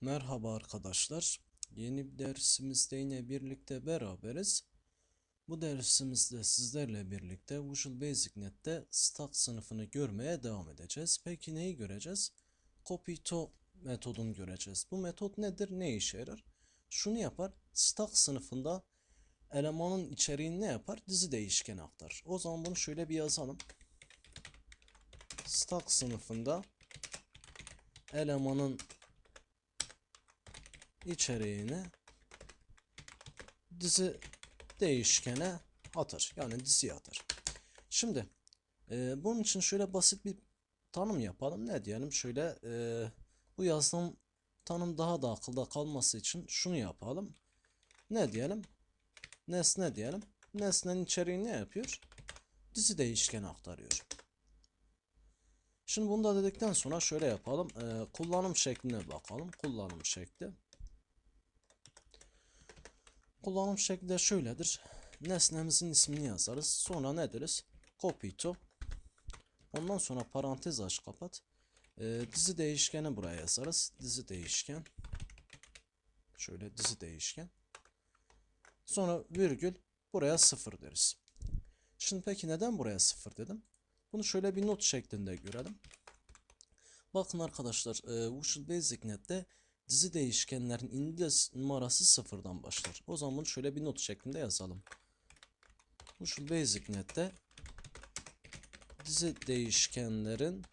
Merhaba arkadaşlar. Yeni bir dersimizde yine birlikte beraberiz. Bu dersimizde sizlerle birlikte Visual Basic Net'te stack sınıfını görmeye devam edeceğiz. Peki neyi göreceğiz? Copy to metodunu göreceğiz. Bu metot nedir? Ne işe yarar? Şunu yapar. Stack sınıfında elemanın içeriğini ne yapar? Dizi değişkeni aktarır. O zaman bunu şöyle bir yazalım. Stack sınıfında elemanın içeriğini dizi değişkene atar. Yani diziye atar. Şimdi e, bunun için şöyle basit bir tanım yapalım. Ne diyelim? Şöyle e, bu yazdığım tanım daha da akılda kalması için şunu yapalım. Ne diyelim? Nesne diyelim. Nesnenin içeriği ne yapıyor? Dizi değişkeni aktarıyor. Şimdi bunu da dedikten sonra şöyle yapalım. E, kullanım şekline bakalım. Kullanım şekli. Kullanım şekli de şöyledir. Nesnemizin ismini yazarız. Sonra ne deriz? Copy to. Ondan sonra parantez aç kapat. Ee, dizi değişkeni buraya yazarız. Dizi değişken. Şöyle dizi değişken. Sonra virgül buraya sıfır deriz. Şimdi peki neden buraya sıfır dedim? Bunu şöyle bir not şeklinde görelim. Bakın arkadaşlar, e, Visual Basic dizi değişkenlerin index numarası sıfırdan başlar. O zaman bunu şöyle bir not şeklinde yazalım. Visual Basic Net'te dizi değişkenlerin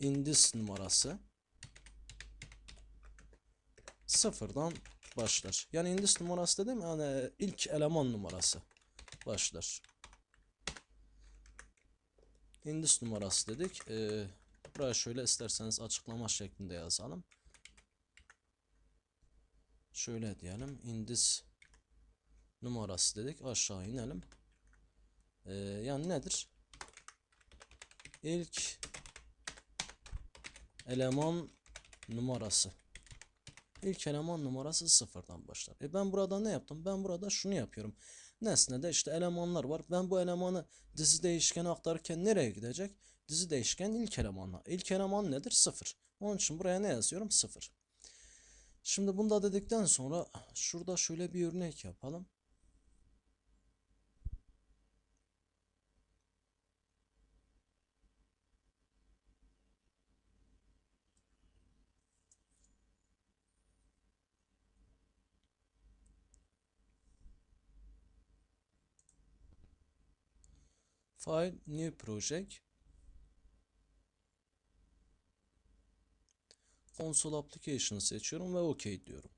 index numarası sıfırdan başlar. Yani index numarası dedim yani ilk eleman numarası başlar. Index numarası dedik. Ee, buraya şöyle isterseniz açıklama şeklinde yazalım. Şöyle diyelim. Index numarası dedik. Aşağı inelim. Ee, yani nedir? İlk eleman numarası. İlk eleman numarası sıfırdan başlar. E ben burada ne yaptım? Ben burada şunu yapıyorum. Nesnede işte elemanlar var. Ben bu elemanı dizi değişkene aktarırken nereye gidecek? Dizi değişken ilk elemanla. İlk eleman nedir? Sıfır. Onun için buraya ne yazıyorum? Sıfır. Şimdi bunu da dedikten sonra şurada şöyle bir örnek yapalım. File, New Project. Console Application seçiyorum ve OK diyorum.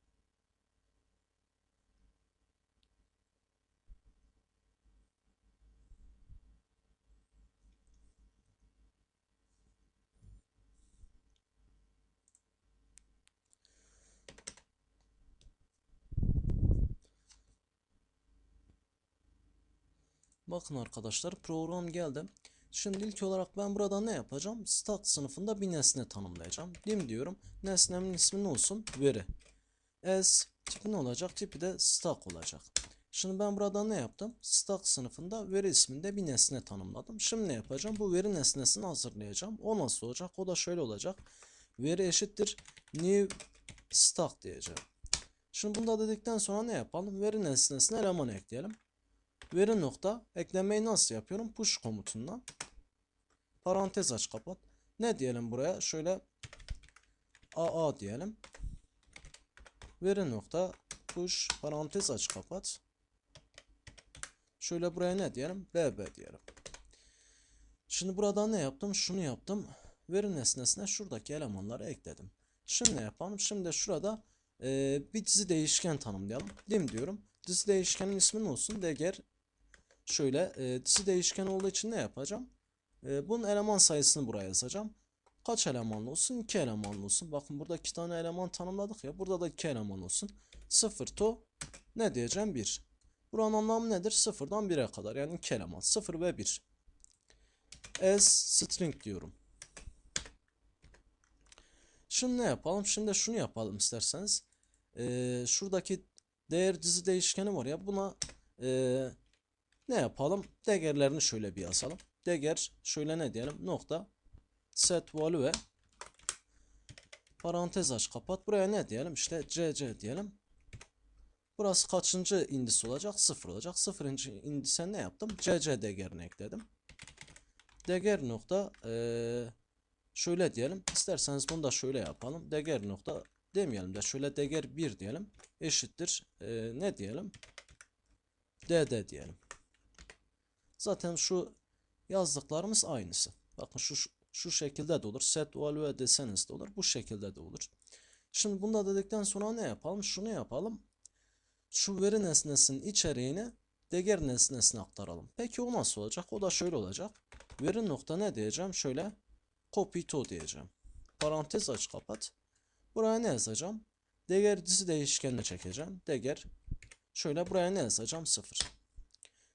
Bakın arkadaşlar program geldi. Şimdi ilk olarak ben burada ne yapacağım? Stack sınıfında bir nesne tanımlayacağım. Dim diyorum. Nesnemin ismi ne olsun? Veri. As tipi ne olacak? Tipi de stack olacak. Şimdi ben burada ne yaptım? Stack sınıfında veri isminde bir nesne tanımladım. Şimdi ne yapacağım? Bu veri nesnesini hazırlayacağım. O nasıl olacak? O da şöyle olacak. Veri eşittir new stack diyeceğim. Şimdi bunu da dedikten sonra ne yapalım? Veri nesnesine eleman ekleyelim. Veri nokta eklemeyi nasıl yapıyorum? Push komutundan. Parantez aç kapat. Ne diyelim buraya? Şöyle AA diyelim. Veri nokta push parantez aç kapat. Şöyle buraya ne diyelim? BB diyelim. Şimdi burada ne yaptım? Şunu yaptım. Veri nesnesine şuradaki elemanları ekledim. Şimdi ne yapalım? Şimdi şurada e, bir dizi değişken tanımlayalım. Dim diyorum. Dizi değişkenin ismi ne olsun? Deger Şöyle e, dizi değişken olduğu için ne yapacağım? E, bunun eleman sayısını buraya yazacağım. Kaç elemanlı olsun? 2 elemanlı olsun. Bakın burada 2 tane eleman tanımladık ya. Burada da 2 eleman olsun. 0 to ne diyeceğim? 1. Buranın anlamı nedir? 0'dan 1'e kadar. Yani 2 eleman. 0 ve 1. As string diyorum. Şimdi ne yapalım? Şimdi şunu yapalım isterseniz. Ee, şuradaki değer dizi değişkeni var ya. Buna e, ne yapalım? Değerlerini şöyle bir yazalım. Değer şöyle ne diyelim? Nokta set value Parantez aç kapat. Buraya ne diyelim? İşte CC diyelim. Burası kaçıncı indis olacak? Sıfır olacak. Sıfırıncı indise ne yaptım? CC değerini ekledim. Değer nokta eee, şöyle diyelim. İsterseniz bunu da şöyle yapalım. Değer nokta demeyelim de şöyle değer 1 diyelim. Eşittir. eee, ne diyelim? DD diyelim. Zaten şu yazdıklarımız aynısı. Bakın şu şu, şekilde de olur. Set value deseniz de olur. Bu şekilde de olur. Şimdi bunu da dedikten sonra ne yapalım? Şunu yapalım. Şu veri nesnesinin içeriğini değer nesnesine aktaralım. Peki o nasıl olacak? O da şöyle olacak. Veri nokta ne diyeceğim? Şöyle copy to diyeceğim. Parantez aç kapat. Buraya ne yazacağım? Değer dizi değişkenine çekeceğim. Değer şöyle buraya ne yazacağım? 0.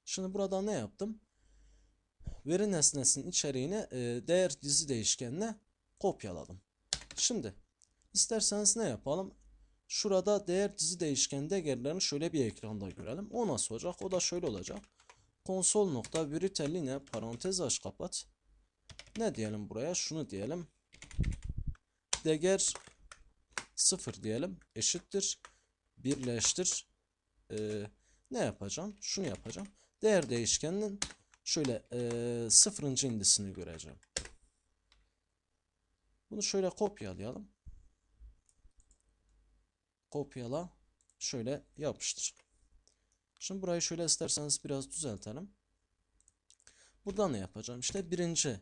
Şimdi burada ne yaptım? Veri nesnesinin içeriğini e, değer dizi değişkenine kopyaladım. Şimdi isterseniz ne yapalım? Şurada değer dizi değişken değerlerini şöyle bir ekranda görelim. O nasıl olacak? O da şöyle olacak. Konsol nokta viriteline parantez aç kapat. Ne diyelim buraya? Şunu diyelim. Değer 0 diyelim. Eşittir. Birleştir. Ee, ne yapacağım? Şunu yapacağım. Değer değişkeninin şöyle ee, sıfırıncı indisini göreceğim. Bunu şöyle kopyalayalım. Kopyala. Şöyle yapıştır. Şimdi burayı şöyle isterseniz biraz düzeltelim. Burada ne yapacağım? İşte birinci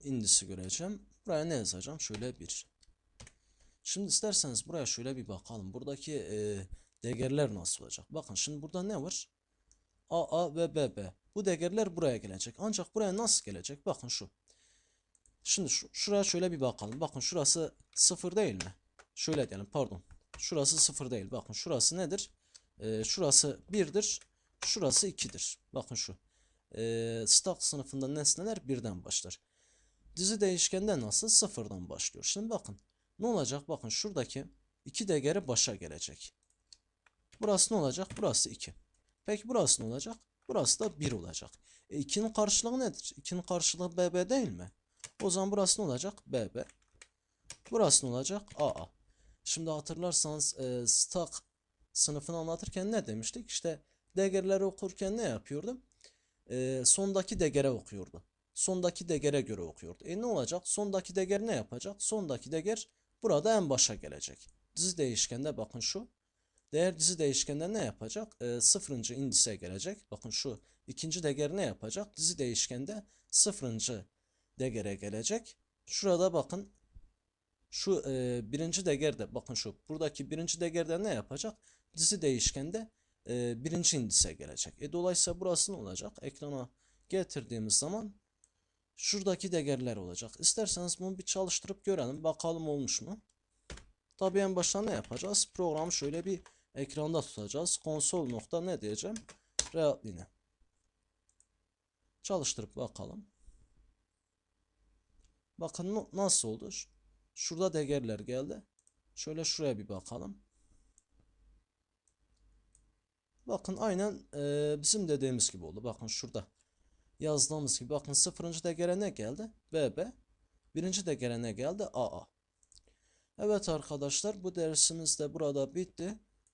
indisi göreceğim. Buraya ne yazacağım? Şöyle bir. Şimdi isterseniz buraya şöyle bir bakalım. Buradaki e, değerler nasıl olacak? Bakın şimdi burada ne var? AA ve BB. Bu değerler buraya gelecek. Ancak buraya nasıl gelecek? Bakın şu. Şimdi şu, şuraya şöyle bir bakalım. Bakın şurası sıfır değil mi? Şöyle diyelim pardon. Şurası sıfır değil. Bakın şurası nedir? Ee, şurası birdir. Şurası ikidir. Bakın şu. Ee, stack sınıfında nesneler birden başlar. Dizi değişkende nasıl? Sıfırdan başlıyor. Şimdi bakın. Ne olacak? Bakın şuradaki iki değeri başa gelecek. Burası ne olacak? Burası 2. Peki burası ne olacak? Burası da 1 olacak. E 2'nin karşılığı nedir? 2'nin karşılığı BB değil mi? O zaman burası ne olacak? BB. Burası ne olacak? AA. Şimdi hatırlarsanız e, stack sınıfını anlatırken ne demiştik? İşte değerleri okurken ne yapıyordu? E, sondaki değere okuyordu. Sondaki değere göre okuyordu. E ne olacak? Sondaki değer ne yapacak? Sondaki değer burada en başa gelecek. Dizi değişkende bakın şu. Değer dizi değişkende ne yapacak? E, sıfırıncı indise gelecek. Bakın şu ikinci değer ne yapacak? Dizi değişkende sıfırıncı değere gelecek. Şurada bakın şu e, birinci değerde bakın şu buradaki birinci değerde ne yapacak? Dizi değişkende e, birinci indise gelecek. E, dolayısıyla burası ne olacak? Ekrana getirdiğimiz zaman şuradaki değerler olacak. İsterseniz bunu bir çalıştırıp görelim. Bakalım olmuş mu? Tabii en başta ne yapacağız? Programı şöyle bir ekranda tutacağız. Konsol nokta ne diyeceğim? Realline. Çalıştırıp bakalım. Bakın nasıl oldu? Şurada değerler geldi. Şöyle şuraya bir bakalım. Bakın aynen e, bizim dediğimiz gibi oldu. Bakın şurada yazdığımız gibi. Bakın sıfırıncı değere ne geldi? BB. Birinci değere ne geldi? AA. Evet arkadaşlar bu dersimiz de burada bitti.